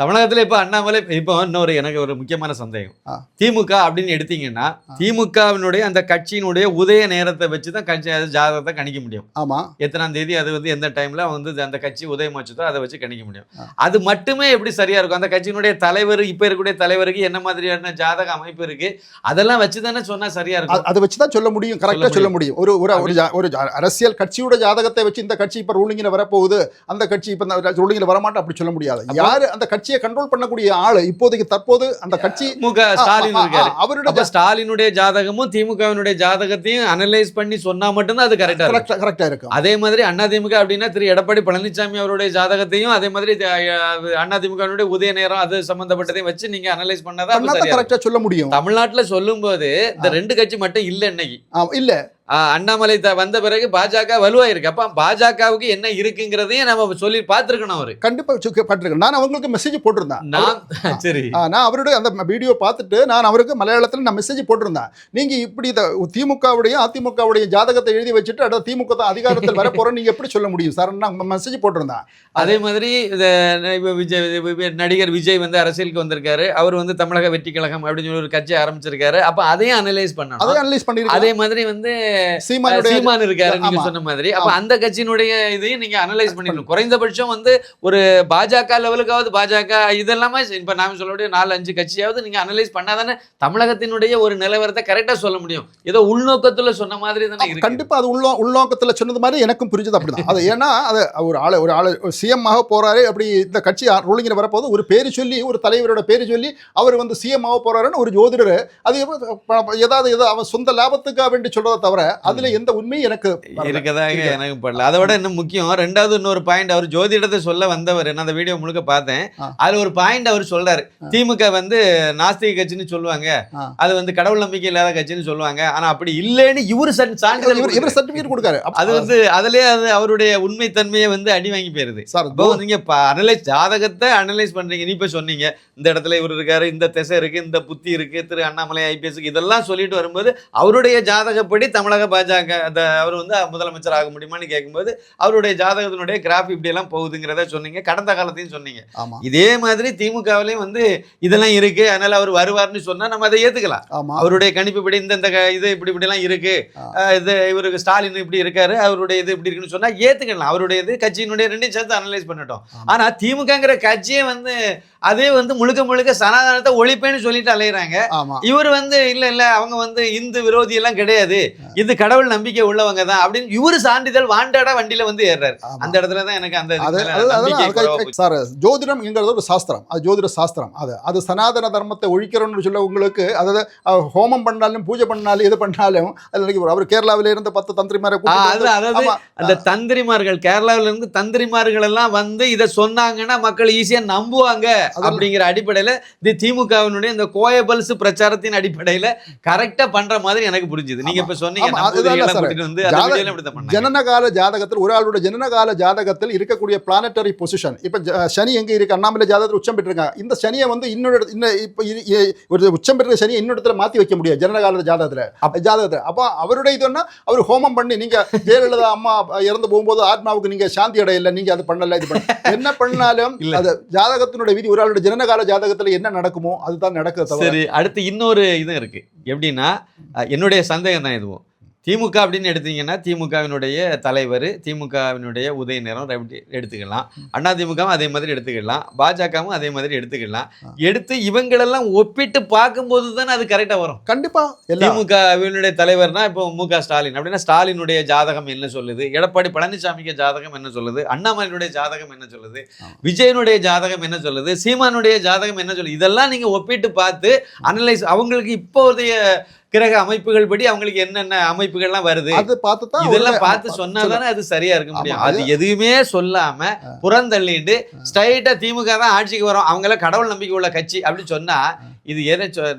தமிழகத்துல இப்ப அண்ணாமலை இப்போ இன்னொரு எனக்கு ஒரு முக்கியமான சந்தேகம். திமுக அப்படின்னு எடுத்தீங்கன்னா திமுகவினுடைய அந்த கட்சியினுடைய உதய நேரத்தை வச்சு தான் கட்சி ஜாதகத்தை கணிக்க முடியும். ஆமாம் எத்தனாம் தேதி அது வந்து எந்த டைம்ல வந்து அந்த கட்சி உதயமாச்சுதோ அதை வச்சு கணிக்க முடியும். அது மட்டுமே எப்படி சரியா இருக்கும்? அந்த கட்சியினுடைய தலைவர் இப்ப இருக்கக்கூடிய தலைவருக்கு என்ன மாதிரியான ஜாதக அமைப்பு இருக்கு? அதெல்லாம் வச்சு தானே சொன்னா சரியா இருக்கும்? அதை வச்சு தான் சொல்ல முடியும். கரெக்டாக சொல்ல முடியும். ஒரு ஒரு அரசியல் கட்சியோட ஜாதகத்தை வச்சு இந்த கட்சி இப்போ ரூலிங்கில் வரப்போகுது அந்த கட்சி இப்போ ரூலிங்கில் வரமாட்டோம் அப்படி சொல்ல முடியாது. யார் அந்த கட்சியை கண்ட்ரோல் பண்ணக்கூடிய ஆள் இப்போதைக்கு தற்போது அந்த கட்சி மு க ஸ்டாலின் ஆ, ஆ, இருக்காரு. ஆ, அவரோட அப்ப ஸ்டாலினுடைய ஜாதகமும் திமுகவினுடைய ஜாதகத்தையும் அனலைஸ் பண்ணி சொன்னா மட்டும்தான் அது கரெக்டா கரெக்டாக இருக்கும். அதே மாதிரி அதிமுக அப்படின்னா திரு எடப்பாடி பழனிசாமி அவருடைய ஜாதகத்தையும் அதே மாதிரி அதிமுகவினுடைய உதய நேரம் அது சம்பந்தப்பட்டதையும் வச்சு நீங்க அனலைஸ் பண்ணாதான். கரெக்டாக சொல்ல முடியும். தமிழ்நாட்டுல சொல்லும்போது இந்த ரெண்டு கட்சி மட்டும் இல்ல இன்னைக்கு. இல்ல. அண்ணாமலை த- வந்த பிறகு பாஜக வலுவாயிருக்கு. அப்ப பாஜகவுக்கு என்ன இருக்குங்கிறதையும் நம்ம சொல்லி பார்த்திருக்கணும் அவரு. கண்டிப்பாக பட்டிருக்கேன் நான் அவங்களுக்கு மெசேஜ் போட்டிருந்தேன். நான் சரி. நான் அவருடைய அந்த வீடியோ பார்த்துட்டு நான் அவருக்கு மலையாளத்தில் நான் மெசேஜ் போட்டிருந்தேன். நீங்க இப்படி திமுகவுடைய அதிமுகவுடைய ஜாதகத்தை எழுதி வச்சுட்டு அடுத்த திமுக தான் அதிகாரத்தில் வர போறோம் நீங்க எப்படி சொல்ல முடியும்? சார் நான் மெசேஜ் போட்டிருந்தேன். அதே மாதிரி விஜய் நடிகர் விஜய் வந்து அரசியலுக்கு வந்திருக்காரு. அவர் வந்து தமிழக வெற்றி கழகம் அப்படின்னு சொல்லி ஒரு கட்சி ஆரம்பிச்சிருக்காரு. அப்ப அதையும் அனலைஸ் அதை பண்ணணும் அனலைஸ் பண்ணிருக்கேன் அதே மாதிரி வந்து சீமான் இருக்காரு நீங்க. சொன்ன மாதிரி. அப்ப அந்த கட்சியினுடைய இதையும் நீங்க அனலைஸ் பண்ணிக்கணும். குறைந்தபட்சம் வந்து ஒரு பாஜக லெவலுக்காவது பாஜக இதெல்லாமே இப்ப நாம சொல்லக்கூடிய நாலு அஞ்சு கட்சியாவது நீங்க அனலைஸ் பண்ணாதானே தமிழகத்தினுடைய ஒரு நிலவரத்தை கரெக்டா சொல்ல முடியும். ஏதோ உள்நோக்கத்துல சொன்ன மாதிரி தானே கண்டிப்பா அது உள்ள உள்நோக்கத்தில் சொன்னது மாதிரி எனக்கும் புரிஞ்சது அப்படிதான். அது ஏன்னா அது ஒரு ஆளு ஒரு ஆளு சிஎம் ஆக போறாரு அப்படி இந்த கட்சி ரூலிங்கில் வரப்போது ஒரு பேர் சொல்லி ஒரு தலைவரோட பேர் சொல்லி அவர் வந்து சிஎம் ஆக போறாருன்னு ஒரு ஜோதிடர் அது ஏதாவது ஏதோ அவன் சொந்த லாபத்துக்காக வேண்டி சொல்றதை தவிர அதுல எந்த உண்மையும் எனக்கு. இருக்கதாக இருக்கு. எனக்கு படல அதை விட இன்னும் முக்கியம் ரெண்டாவது இன்னொரு பாயிண்ட் அவர் ஜோதிடத்தை சொல்ல வந்தவர் நான் அந்த வீடியோ முழுக்க பார்த்தேன். அதுல ஒரு பாயிண்ட் அவர் சொல்றாரு திமுக வந்து நாஸ்திக கட்சின்னு சொல்லுவாங்க. அது வந்து கடவுள் நம்பிக்கை இல்லாத கட்சின்னு சொல்லுவாங்க ஆனா அப்படி இல்லைன்னு இவரு சன்- சான்றிதழ் இவர். சர்டிபிகேட் கொடுக்காரு அது வந்து அதுலயே அது அவருடைய உண்மை தன்மையை வந்து அடி வாங்கி போயிருது நீங்க அனலைஸ் ஜாதகத்தை அனலைஸ் பண்றீங்க நீ இப்ப சொன்னீங்க இந்த இடத்துல இவர் இருக்காரு இந்த திசை இருக்கு இந்த புத்தி இருக்கு திரு அண்ணாமலை ஐபிஎஸ் இதெல்லாம் சொல்லிட்டு வரும்போது அவருடைய ஜாதகப்படி தமிழக பாஜக அந்த அவர் வந்து முதலமைச்சர் ஆக முடியுமான்னு கேட்கும்போது அவருடைய ஜாதகத்தினுடைய கிராஃப் இப்படி எல்லாம் போகுதுங்கிறத சொன்னீங்க. கடந்த காலத்தையும் சொன்னீங்க. இதே மாதிரி திமுகவிலையும் வந்து இதெல்லாம் இருக்கு. அதனால அவர் வருவார்னு சொன்னா நம்ம அதை ஏத்துக்கலாம். அவருடைய கணிப்புப்படி இந்த இந்த இது இப்படி இப்படி எல்லாம் இருக்கு இது இவருக்கு ஸ்டாலின் இப்படி இருக்காரு அவருடைய இது இப்படி இருக்குன்னு சொன்னா ஏத்துக்கலாம். அவருடைய இது கட்சியினுடைய ரெண்டையும் சேர்த்து அனலைஸ் பண்ணட்டும். ஆனா திமுகங்கிற கட்சியே வந்து அதே வந்து முழுக்க முழுக்க சனாதனத்தை ஒழிப்பேன்னு சொல்லிட்டு அலையுறாங்க. இவர் வந்து இல்ல இல்ல அவங்க வந்து இந்து விரோதி எல்லாம் கிடையாது இது கடவுள் நம்பிக்கை உள்ளவங்க தான் அப்படின்னு இவரு சான்றிதழ் வாண்டடா வண்டியில வந்து ஏறாரு. அந்த இடத்துல தான் எனக்கு அந்த. சார் ஜோதிடம்ங்கிறது ஒரு சாஸ்திரம். அது ஜோதிட சாஸ்திரம். அது அது சனாதன தர்மத்தை ஒழிக்கிறோம்னு சொல்ல உங்களுக்கு அதாவது ஹோமம் பண்ணாலும் பூஜை பண்ணாலும் எது பண்ணாலும் அவர் கேரளாவில இருந்து பத்து தந்திரிமாரை அதாவது அந்த தந்திரிமார்கள் கேரளாவில இருந்து தந்திரிமார்கள் எல்லாம் வந்து இத சொன்னாங்கன்னா மக்கள் ஈஸியா நம்புவாங்க அப்படிங்கிற அடிப்படையில இது திமுகவினுடைய இந்த கோயபல்ஸ் பிரச்சாரத்தின் அடிப்படையில கரெக்டா பண்ற மாதிரி எனக்கு புரிஞ்சுது. நீங்க இப்ப சொன்னீங்க ஜனனகால ஜாதகத்தில் ஒரு ஆளோட ஜனனகால ஜாதகத்தில் இருக்கக்கூடிய பிளானட்டரி பொசிஷன் இப்போ சனி எங்க இருக்கு? அண்ணாமலை ஜாதகத்தில் உச்சம் பெற்றிருக்காங்க இந்த சனியை வந்து இன்னொரு இன்னும் இப்போ ஒரு உச்சம் பெற்ற சனியை இன்னொரு மாத்தி வைக்க முடியாது ஜனனகால ஜாதகத்தில். ஜாதகத்தில். அப்போ அவருடைய இதுன்னா அவர் ஹோமம் பண்ணி நீங்க ஜெயலலிதா அம்மா இறந்து போகும்போது ஆத்மாவுக்கு நீங்க சாந்தி அடையல நீங்க அது பண்ணல இது பண்ண என்ன பண்ணாலும். அது ஜாதகத்தினுடைய விதி ஒரு ஆளோட ஜனனகால ஜாதகத்தில் என்ன நடக்குமோ அதுதான் நடக்குது சரி அடுத்து இன்னொரு இது இருக்கு. எப்படின்னா என்னுடைய சந்தேகம் தான் இதுவும். திமுக அப்படின்னு எடுத்தீங்கன்னா திமுகவினுடைய தலைவர் திமுகவினுடைய உதய நேரம் ரெப்டி எடுத்துக்கலாம் அண்ணா திமுகவும் அதே மாதிரி எடுத்துக்கலாம். பாஜகவும் அதே மாதிரி எடுத்துக்கலாம். எடுத்து இவங்களெல்லாம் ஒப்பிட்டு பார்க்கும்போது தானே அது கரெக்டாக வரும். கண்டிப்பா எல்லாம் திமுகவினுடைய தலைவர்னா இப்போ மு க ஸ்டாலின். அப்படின்னா ஸ்டாலினுடைய ஜாதகம் என்ன சொல்லுது? எடப்பாடி பழனிசாமிக்கு ஜாதகம் என்ன சொல்லுது? அண்ணாமலையினுடைய ஜாதகம் என்ன சொல்லுது. விஜயனுடைய ஜாதகம் என்ன சொல்லுது? சீமானுடைய ஜாதகம் என்ன சொல்லுது? இதெல்லாம் நீங்க ஒப்பிட்டு பார்த்து அனலைஸ் அவங்களுக்கு இப்போதைய கிரக அமைப்புகள் படி அவங்களுக்கு என்னென்ன அமைப்புகள்லாம் வருது? அது பார்த்து தான் இதெல்லாம் பார்த்து ஆமா, சொன்னாதானே அது சரியா இருக்க முடியும். அது எதுவுமே சொல்லாம புறந்தள்ளிட்டு ஸ்ட்ரைட்டா திமுக தான் ஆட்சிக்கு வரும். அவங்கள கடவுள் நம்பிக்கை உள்ள கட்சி அப்படின்னு சொன்னா இது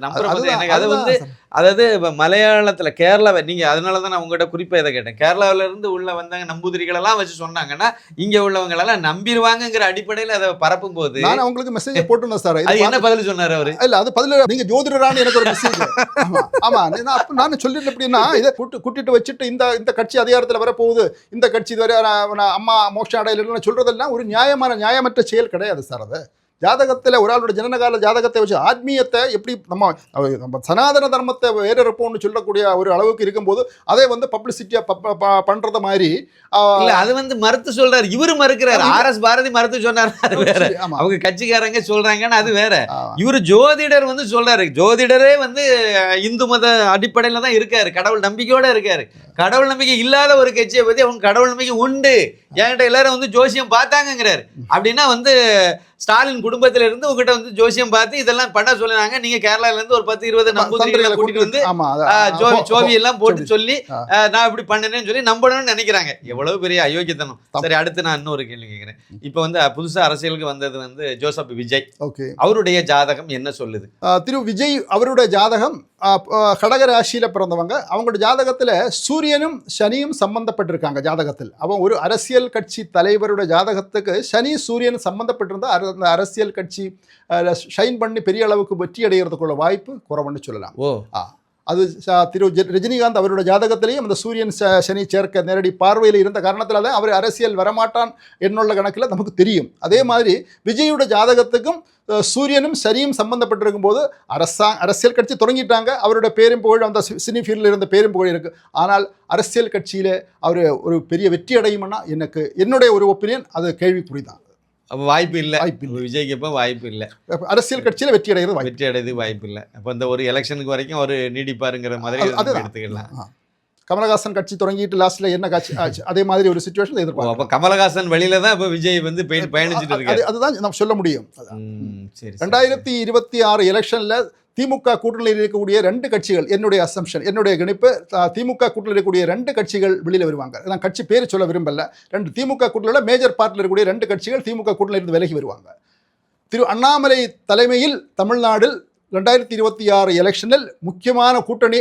நம்புற எனக்கு அது வந்து. அதாவது மலையாளத்துல கேரளாவை நீங்க அதனால தான் நான் உங்ககிட்ட குறிப்பா இதை கேட்டேன். கேரளாவில இருந்து உள்ள வந்தாங்க நம்பூதிரிகள் எல்லாம் வச்சு சொன்னாங்கன்னா இங்க உள்ளவங்க எல்லாம் நம்பிடுவாங்கங்கிற அடிப்படையில அதை பரப்பும் போது நான் உங்களுக்கு மெசேஜ் போட்டிருந்தேன் சார் இது அது என்ன பதில் சொன்னாரு அவரு? இல்ல அது பதில நீங்க ஜோதிடரான்னு எனக்கு ஒரு மெசேஜ் ஆமா ஆமா. நான் நான் சொல்லிட்டு எப்படின்னா இதை கூட்டு கூட்டிட்டு வச்சுட்டு இந்த இந்த கட்சி அதிகாரத்துல வரப்போகுது. இந்த கட்சி இதுவரை நான் நான் அம்மா மோட்சம் அடையலன்னு சொல்றதெல்லாம் ஒரு நியாயமான நியாயமற்ற செயல் கிடையாது சார் அது. ஜாதகத்தில் ஒரு ஆளோட ஜனனகால ஜாதகத்தை வச்சு ஆத்மீயத்தை எப்படி நம்ம நம்ம சனாதன தர்மத்தை வேறறுப்போம்னு சொல்லக்கூடிய ஒரு அளவுக்கு இருக்கும்போது அதை வந்து பப்ளிசிட்டியாக பண்ணுறது மாதிரி அது வந்து மறுத்து சொல்றாரு. இவரு மறுக்கிறாரு. ஆர் எஸ் பாரதி மறுத்து சொன்னாரு. வேற. அவங்க கட்சிக்காரங்க சொல்றாங்கன்னு அது வேற. இவரு ஜோதிடர் வந்து சொல்றாரு. ஜோதிடரே வந்து இந்து மத அடிப்படையில தான் இருக்காரு. கடவுள் நம்பிக்கையோட இருக்காரு. கடவுள் நம்பிக்கை இல்லாத ஒரு கட்சியை பத்தி அவங்க கடவுள் நம்பிக்கை உண்டு. என்கிட்ட எல்லாரும் வந்து ஜோசியம் பார்த்தாங்கங்கிறாரு. அப்படின்னா வந்து ஸ்டாலின் குடும்பத்துல இருந்து உங்ககிட்ட வந்து ஜோசியம் பார்த்து இதெல்லாம் பண்ண சொல்லுறாங்க நீங்க கேரளால இருந்து ஒரு பத்து இருபது நம்பூதிரிகளை கூட்டிட்டு வந்து. ஜோவி எல்லாம் போட்டு. சொல்லி நான் இப்படி பண்ணேன்னு சொல்லி நம்பணும்னு நினைக்கிறாங்க. எவ்வளவு பெரிய அயோக்கியத்தனம். சரி அடுத்து நான் இன்னொரு கேள்வி கேட்கிறேன். இப்போ வந்து புதுசா அரசியலுக்கு வந்தது வந்து ஜோசப் விஜய். ஓகே. அவருடைய ஜாதகம் என்ன சொல்லுது? திரு விஜய் அவருடைய ஜாதகம் கடக ராசியில பிறந்தவங்க. அவங்களோட ஜாதகத்துல சூரியனும் சனியும் சம்பந்தப்பட்டிருக்காங்க ஜாதகத்தில். அவன் ஒரு அரசியல் கட்சி தலைவருடைய ஜாதகத்துக்கு சனி சூரியன் சம்பந்தப்பட்டிருந்தா அந்த அரசியல் கட்சி ஷைன் பண்ணி பெரிய அளவுக்கு வெற்றி அடைகிறதுக்குள்ள வாய்ப்பு குறைவுன்னு சொல்லலாம். ஓ. அது ச- திரு ரஜினிகாந்த் அவருடைய ஜாதகத்திலேயும் அந்த சூரியன் சனி சேர்க்க நேரடி பார்வையில் இருந்த காரணத்தினால தான் அவர் அரசியல் வரமாட்டான் என்னுள்ள கணக்கில் நமக்கு தெரியும். அதே மாதிரி விஜயோட ஜாதகத்துக்கும் சூரியனும் சனியும் சம்பந்தப்பட்டிருக்கும் போது அரசா அரசியல் கட்சி தொடங்கிட்டாங்க. அவருடைய பேரும் புகழ் அந்த சினி ஃபீல்டில் இருந்த பேரும் புகழ் இருக்கு. ஆனால் அரசியல் கட்சியில் அவர் ஒரு பெரிய வெற்றி அடையும்னா எனக்கு என்னுடைய ஒரு ஒப்பீனியன் அது கேள்விக்குறிதான். அப்ப வாய்ப்பு இல்ல. வாய்ப்பு இல்லை. விஜய்க்கு இப்ப வாய்ப்பு இல்ல. அரசியல் கட்சியில் வெற்றி அடைகிறது வெற்றி அடையது வாய்ப்பு இல்ல. அப்ப இந்த ஒரு எலெக்ஷனுக்கு வரைக்கும் அவர் நீடிப்பாருங்கிற மாதிரி. எடுத்துக்கலாம். கமலஹாசன் கட்சி தொடங்கிட்டு லாஸ்ட்ல என்ன காட்சி ஆச்சு அதே மாதிரி ஒரு சுச்சுவேஷன் ஓ, எதிர்பார்க்கலாம். அப்ப கமலஹாசன் வெளியில தான் இப்ப விஜய் வந்து பயணி- பயணிச்சுட்டு இருக்காரு. அது- அதுதான் நம்ம சொல்ல முடியும். சரி, ரெண்டாயிரத்தி இருபத்தி ஆறு எலெக்ஷன்ல திமுக கூட்டணியில் இருக்கக்கூடிய ரெண்டு கட்சிகள் என்னுடைய அசம்ஷன் என்னுடைய கணிப்பு திமுக கூட்டணியில் இருக்கக்கூடிய ரெண்டு கட்சிகள் வெளியில் வருவாங்க. நான் கட்சி பேர் சொல்ல விரும்பல. ரெண்டு திமுக கூட்டணியில் மேஜர் பார்ட்டில் இருக்கக்கூடிய ரெண்டு கட்சிகள் திமுக கூட்டணியில் இருந்து விலகி வருவாங்க. திரு அண்ணாமலை தலைமையில் தமிழ்நாடில் ரெண்டாயிரத்தி இருபத்தி ஆறு எலெக்ஷனில் முக்கியமான கூட்டணி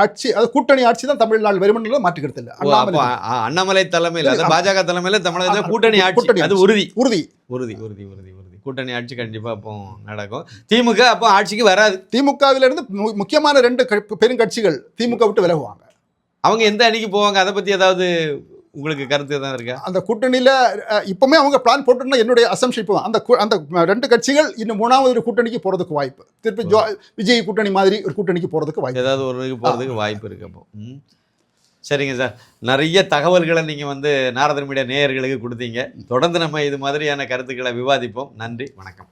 ஆட்சி அது கூட்டணி ஆட்சி தான் தமிழ்நாடு வருமானம் மாற்றுக்கிறது இல்லை அண்ணாமலை தலைமையில். பாஜக தலைமையில தமிழகத்துல கூட்டணி ஆட்சி கூட்டணி அது. உறுதி. உறுதி. உறுதி உறுதி உறுதி உறுதி. கூட்டணி ஆட்சி கண்டிப்பா அப்போ நடக்கும். திமுக அப்போ ஆட்சிக்கு வராது. திமுகவிலிருந்து முக்கியமான ரெண்டு பெருங்கட்சிகள் திமுக விட்டு விலகுவாங்க. அவங்க எந்த அணிக்கு போவாங்க? அதை பத்தி ஏதாவது உங்களுக்கு கருத்து தான் இருக்கா? அந்த கூட்டணியில் இப்போவுமே அவங்க பிளான் போட்டுருந்தா என்னுடைய அசம்ஷன் இப்போ அந்த அந்த ரெண்டு கட்சிகள் இன்னும் மூணாவது ஒரு கூட்டணிக்கு போகிறதுக்கு வாய்ப்பு. திருப்பி ஜோ விஜய் கூட்டணி மாதிரி ஒரு கூட்டணிக்கு போகிறதுக்கு வாய்ப்பு. ஏதாவது ஒரு போகிறதுக்கு வாய்ப்பு இருக்கு அப்போ. சரிங்க சார். நிறைய தகவல்களை நீங்கள் வந்து நாரதர் மீடியா நேயர்களுக்கு கொடுத்தீங்க. தொடர்ந்து நம்ம இது மாதிரியான கருத்துக்களை விவாதிப்போம். நன்றி. வணக்கம்.